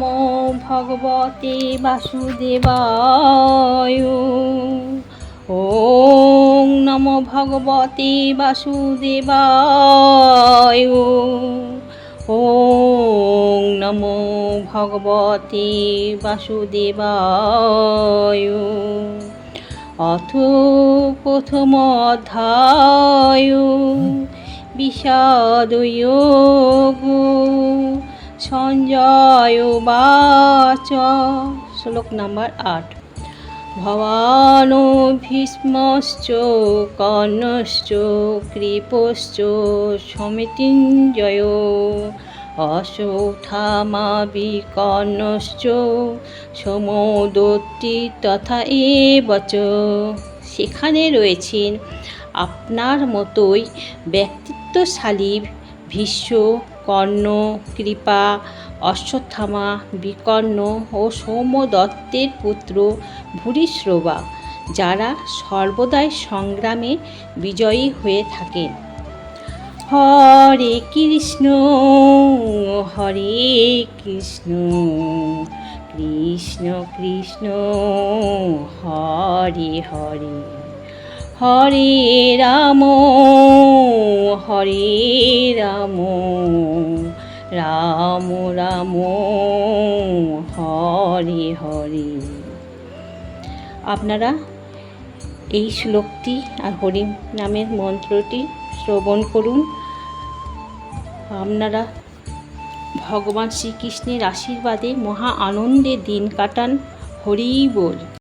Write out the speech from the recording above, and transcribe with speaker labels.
Speaker 1: নমো ভগবতে বাসুদেবায় ওং নমো ভগবতে বাসুদেবায় ওং নমো ভগবতে বাসুদেবায় অথ প্রথম অধ্যায় বিষাদয়োগ সঞ্জয় বাচ
Speaker 2: শ্লোক নাম্বার আট ভবান ভীষ্মশ্চ কর্ণশ্চ কৃপশ্চ সমিতিঞ্জয় অশোঠামা বিকর্ণশ্চ সমদত্তি তথা বচ সেখানে রয়েছেন আপনার মতোই ব্যক্তিত্বশালী ভীষ্ম কর্ণ কৃপা অশ্বত্থামা বিকর্ণ ও সৌম্যদত্তের পুত্র ভূরিশ্রবা যারা সর্বদাই সংগ্রামে বিজয়ী হয়ে থাকেন হরে কৃষ্ণ হরে কৃষ্ণ কৃষ্ণ কৃষ্ণ হরে হরে হরে রাম হরে রাম রাম রাম হরে হরে আপনারা এই শ্লোকটি আর হরি নামের মন্ত্রটি শ্রবণ করুন আপনারা ভগবান শ্রীকৃষ্ণের আশীর্বাদে মহা আনন্দে দিন কাটান হরি বল